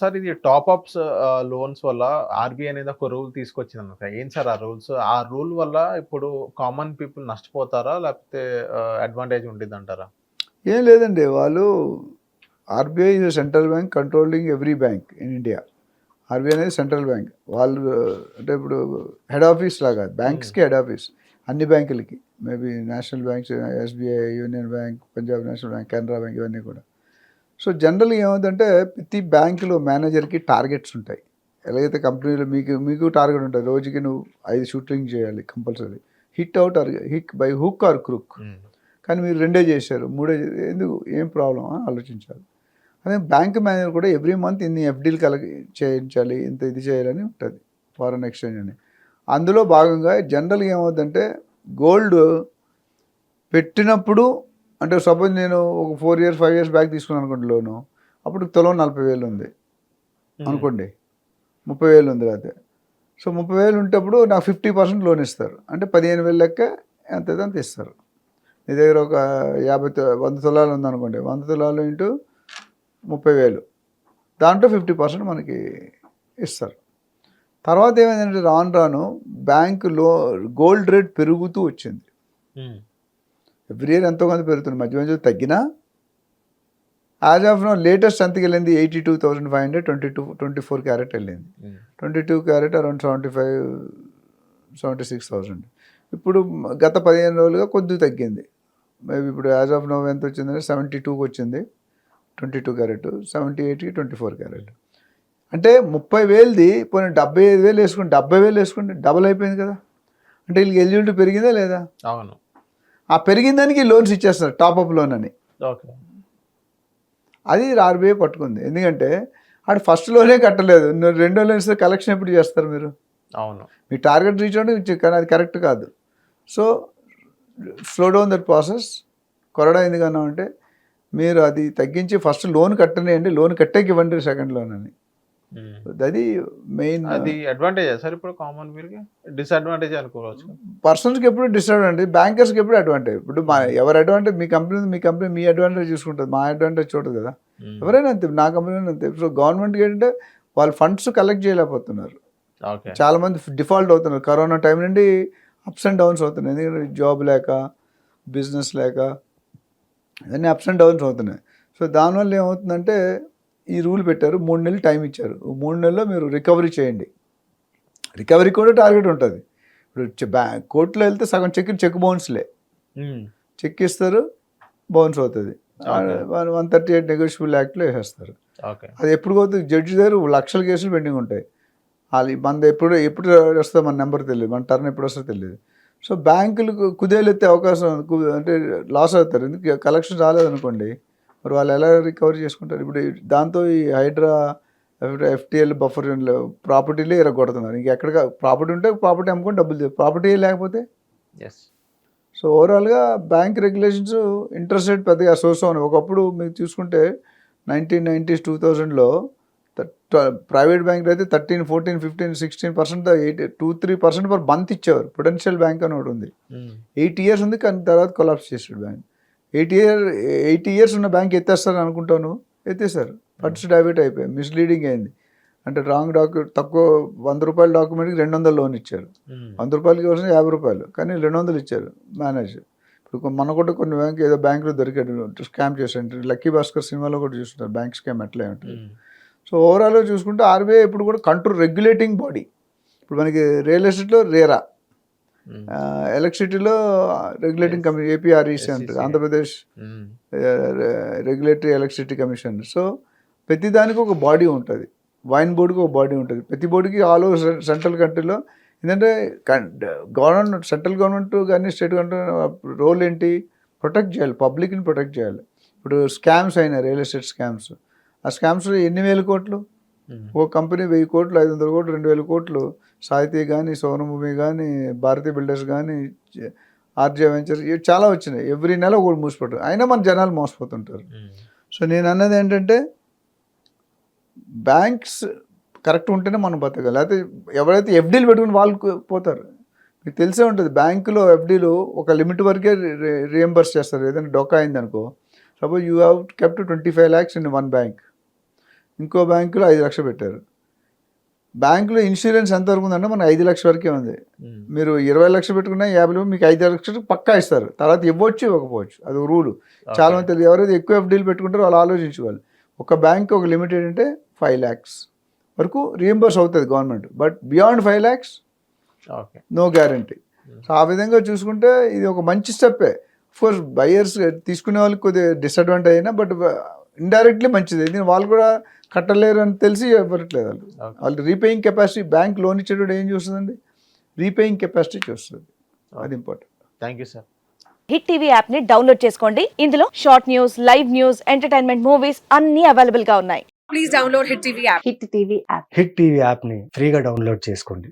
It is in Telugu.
సార్ ఇది టాప్ అప్స్ లోన్స్ వల్ల ఆర్బీఐ అనేది ఒక రూల్ తీసుకొచ్చింది అనమాట ఏం సార్ ఆ రూల్స్? ఆ రూల్ వల్ల ఇప్పుడు కామన్ పీపుల్ నష్టపోతారా? లేకపోతే అడ్వాంటేజ్ ఉంటుంది అంటారా ఏం లేదండి. వాళ్ళు RBI is central bank controlling every bank in India. RBI అనేది సెంట్రల్ బ్యాంక్. వాళ్ళు అంటే ఇప్పుడు హెడ్ ఆఫీస్ లాగా బ్యాంక్స్కి హెడ్ ఆఫీస్. అన్ని బ్యాంకులకి. Maybe national banks SBI union bank Punjab national bank Canara bank ఇవన్నీ కూడా. సో జనరల్గా ఏమవుతుందంటే ప్రతి బ్యాంకులో మేనేజర్కి టార్గెట్స్ ఉంటాయి. ఎలాగైతే కంపెనీలో మీకు మీకు టార్గెట్ ఉంటుంది రోజుకి నువ్వు ఐదు షూటింగ్ చేయాలి compulsory. Hit out or hit by hook or crook. కానీ మీరు రెండే చేశారు మూడే ఎందుకు? ఏం ప్రాబ్లం అని ఆలోచించాలి అదే బ్యాంక్ మేనేజర్ కూడా ఎవ్రీ మంత్ ఇన్ని ఎఫ్డీలు కలగ చేయించాలి ఇంత ఇది చేయాలని ఉంటుంది ఫారెన్ ఎక్స్చేంజ్ అని. అందులో భాగంగా జనరల్గా ఏమవుతుందంటే గోల్డ్ పెట్టినప్పుడు అంటే సపోజ్ నేను ఒక four years five years back తీసుకున్నాను అనుకోండి లోను. అప్పుడు తులం నలభై వేలు ఉంది. అనుకోండి. ముప్పై వేలు ఉంది అయితే సో ముప్పై వేలు ఉంటప్పుడు నాకు ఫిఫ్టీ పర్సెంట్ లోన్ ఇస్తారు. అంటే పదిహేను వేలు లెక్క ఎంత అయితే అంత ఇస్తారు. నీ దగ్గర ఒక యాభై తు- వంద తులాలు ఉందనుకోండి వంద తులాలు ఇంటూ ముప్పై వేలు. దాంట్లో ఫిఫ్టీ పర్సెంట్ మనకి ఇస్తారు. తర్వాత ఏమైందంటే రాను రాను బ్యాంకు లో గోల్డ్ రేట్ పెరుగుతూ వచ్చింది. ఎవ్రీ ఇయర్ ఎంతో కొంత పెరుగుతుంది. మధ్య మధ్య తగ్గినా యాజ్ ఆఫ్ నో లేటెస్ట్ ఎంతకి వెళ్ళింది eighty two thousand five hundred twenty two twenty four carat వెళ్ళింది. Twenty two carat around seventy five seventy six thousand. ఇప్పుడు గత పదిహేను రోజులుగా కొద్దిగా తగ్గింది. మేబీ ఇప్పుడు యాజ్ ఆఫ్ నో ఎంత వచ్చిందంటే సెవెంటీ టూకి వచ్చింది. ట్వంటీ టూ క్యారెట్ సెవెంటీ ఎయిట్కి ట్వంటీ ఫోర్ క్యారెట్. అంటే ముప్పై వేలది పోనీ డెబ్బై ఐదు వేలు వేసుకుంటే డెబ్బై వేలు వేసుకుంటే డబుల్ అయిపోయింది కదా. అంటే వీళ్ళకి ఎలిజిబిలిటీ పెరిగిందా లేదా? అవును. ఆ పెరిగిన దానికి లోన్స్ ఇచ్చేస్తారు టాప్అప్ లోన్ అని. ఓకే. అది ఆర్బీఐ పట్టుకుంది. ఎందుకంటే ఆడు ఫస్ట్లోనే కట్టలేదు. రెండో లోన్ ఇస్తే కలెక్షన్ ఎప్పుడు చేస్తారు మీరు? అవును. మీ టార్గెట్ రీచ్ అవ్వడం కానీ అది కరెక్ట్ కాదు. So slow down that process కొరడా ఎందుకన్నా అంటే మీరు అది తగ్గించి ఫస్ట్ లోన్ కట్టనియండి. లోన్ కట్టేకి ఇవ్వండి సెకండ్ లోన్ అని. అది మెయిన్ అది అడ్వాంటేజ్ సార్ ఇప్పుడు కామన్ డిసడ్వాంటేజ్ అనుకోవచ్చు. పర్సన్స్కి ఎప్పుడు డిసడ్వాంటేజ్ బ్యాంకర్స్కి ఎప్పుడు అడ్వాంటేజ్ ఇప్పుడు మా ఎవరి అడ్వాంటేజ్ మీ కంపెనీ మీ కంపెనీ మీ అడ్వాంటేజ్ చూసుకుంటుంది. మా అడ్వాంటేజ్ చూడదు కదా. ఎవరైనా అంతే నా కంపెనీ అంతే. సో గవర్నమెంట్కి ఏంటంటే వాళ్ళు ఫండ్స్ కలెక్ట్ చేయలేకపోతున్నారు. చాలా మంది డిఫాల్ట్ అవుతున్నారు. కరోనా టైం నుండి అప్స్ అండ్ డౌన్స్ అవుతున్నాయి. ఎందుకంటే జాబ్ లేక బిజినెస్ లేక ఇవన్నీ అప్స్ అండ్ డౌన్స్ అవుతున్నాయి. సో దానివల్ల ఏమవుతుందంటే ఈ రూల్ పెట్టారు మూడు నెలలు టైం ఇచ్చారు. మూడు నెలల్లో మీరు రికవరీ చేయండి. రికవరీ కూడా టార్గెట్ ఉంటుంది. ఇప్పుడు బ్యా కోర్టులో వెళ్తే సగం చెక్ చెక్ బౌన్స్లే చెక్ ఇస్తారు బౌన్స్ అవుతుంది. వన్ థర్టీ ఎయిట్ నెగోషియబుల్ యాక్ట్లో వేసేస్తారు. అది ఎప్పుడు పోతుంది జడ్జి దగ్గర లక్షల కేసులు పెండింగ్ ఉంటాయి. వాళ్ళు మన ఎప్పుడు ఎప్పుడు వస్తుందో మన నెంబర్ తెలియదు. మన టర్న్ ఎప్పుడు వస్తుందో తెలియదు. సో బ్యాంకులు కుదేలెత్తే అవకాశం అంటే లాస్ అవుతారు. ఎందుకు? కలెక్షన్ రాలేదనుకోండి మరి వాళ్ళు ఎలా రికవరీ చేసుకుంటారు? ఇప్పుడు దాంతో ఈ హైడ్రా ఎఫ్టిఎల్ బఫర్ ప్రాపర్టీలే ఇరగొడుతున్నారు. ఇంక ఎక్కడ ప్రాపర్టీ ఉంటే ప్రాపర్టీ అమ్ముకొని డబ్బులు ప్రాపర్టీ లేకపోతే? ఎస్ సో ఓవరాల్గా బ్యాంక్ రెగ్యులేషన్స్ ఇంట్రెస్ట్ రేట్ పెద్దగా సోర్స్ అవును ఒకప్పుడు మీరు చూసుకుంటే నైన్టీన్ నైంటీస్ టూ థౌజండ్లో ప్రైవేట్ బ్యాంక్ అయితే thirteen fourteen fifteen sixteen percent eight two three percent per month ఇచ్చేవారు. పొటెన్షియల్ బ్యాంక్ అని ఒకటి ఉంది. ఎయిట్ ఇయర్స్ ఉంది కానీ తర్వాత కొలాప్స్ చేసాడు bank eight year eighty years ఉన్న బ్యాంక్ ఎత్తేస్తారు అనుకుంటాను ఎత్తేసారు ఫండ్స్ డైవర్ట్ అయిపోయాయి మిస్లీడింగ్ అయింది. అంటే రాంగ్ డాక్యు తక్కువ వంద రూపాయల డాక్యుమెంట్కి రెండు వందల లోన్ ఇచ్చారు. వంద రూపాయలకి ఇవ్వాల్సిన యాభై రూపాయలు. కానీ రెండు వందలు ఇచ్చారు మేనేజ్ ఇప్పుడు మన కూడా కొన్ని బ్యాంక్ ఏదో బ్యాంకులో దొరికాడు. స్కామ్ చేశారు లక్కీ భాస్కర్ సినిమాలో కూడా చూస్తుంటారు బ్యాంక్ స్కామ్ ఎట్లా ఉంటుంది సో ఓవరాల్గా చూసుకుంటే ఆర్బీఐ ఇప్పుడు కూడా కంట్రోల్ రెగ్యులేటింగ్ బాడీ ఇప్పుడు మనకి రియల్ ఎస్టేట్లో రేరా ఎలక్ట్రిసిటీలో రెగ్యులేటింగ్ కమిషన్ ఏపీఆర్ఈసీ ఉంటుంది. Andhra Pradesh regulatory electricity commission so ప్రతి దానికి ఒక బాడీ ఉంటుంది. వైన్ బోర్డుకి ఒక బాడీ ఉంటుంది. ప్రతి బోర్డుకి ఆల్ ఓవర్ సెంట్రల్ కంట్రీలో ఏంటంటే గవర్నమెంట్ సెంట్రల్ గవర్నమెంట్ కానీ స్టేట్ గవర్నమెంట్ రోల్ ఏంటి? ప్రొటెక్ట్ చేయాలి. పబ్లిక్ని ప్రొటెక్ట్ చేయాలి. ఇప్పుడు స్కామ్స్ అయినాయి రియల్ ఎస్టేట్ స్కామ్స్ ఆ స్కామ్స్ ఎన్ని వేల కోట్లు? ఒక కంపెనీ వెయ్యి కోట్లు ఐదు వందల కోట్లు రెండు వేల కోట్లు సాహితీ కానీ సోనభూమి కానీ భారతీయ బిల్డర్స్ కానీ ఆర్జే వెంచర్స్ ఇవి చాలా వచ్చినాయి. ఎవ్రీ నెల ఒకటి మూసిపోతారు అయినా మన జనాలు మోసపోతుంటారు. సో నేను అన్నది ఏంటంటే బ్యాంక్స్ కరెక్ట్ ఉంటేనే మనం బతకాలి. లేకపోతే ఎవరైతే ఎఫ్డీలు పెట్టుకుని వాళ్ళు పోతారు. మీకు తెలిసే ఉంటుంది బ్యాంకులో ఎఫ్డీలు ఒక లిమిట్ వరకే రియంబర్స్ చేస్తారు. ఏదైనా డొక్కా అయింది అనుకో suppose you have kept twenty five lakhs in one bank. ఇంకో బ్యాంకులో ఐదు లక్షలు పెట్టారు. బ్యాంకులో ఇన్సూరెన్స్ ఎంతవరకు ఉందంటే మనకు ఐదు లక్షల వరకే ఉంది. మీరు ఇరవై లక్షలు పెట్టుకున్నా యాభై మీకు ఐదు లక్షలు పక్కా ఇస్తారు. తర్వాత ఇవ్వచ్చు ఇవ్వకపోవచ్చు. అది రూల్. చాలా మంది తెలియదు. ఎవరైతే ఎక్కువ ఎఫ్డీలు పెట్టుకుంటారో వాళ్ళు ఆలోచించుకోవాలి. ఒక బ్యాంక్ ఒక లిమిట్ ఏంటంటే ఫైవ్ ల్యాక్స్ వరకు రియంబర్స్ అవుతుంది government. But beyond five lakhs no guarantee. So ఆ విధంగా చూసుకుంటే ఇది ఒక మంచి స్టెప్పే. కోర్స్ బయర్స్ తీసుకునే వాళ్ళకి కొద్దిగా డిసడ్వాంటేజ్ అయినా బట్ ఇండైరెక్ట్లీ మంచిది. ఎందుకంటే వాళ్ళు కూడా కట్టలేరు అని తెలిసి ఇవ్వట్లేదు వాళ్ళు. వాళ్ళు రీపేయింగ్ కెపాసిటీ బ్యాంక్ లోన్ ఇచ్చేటప్పుడు ఏం చూస్తుందండి? రీపేయింగ్ కెపాసిటీ చూస్తుంది. అది important thank you sir Hit TV యాప్ని డౌన్లోడ్ చేసుకోండి. ఇందులో short news live news entertainment movies అన్ని అవైలబుల్గా ఉన్నాయి. Please download Hit TV app. Hit TV app Hit TV యాప్ని ఫ్రీగా డౌన్లోడ్ చేసుకోండి.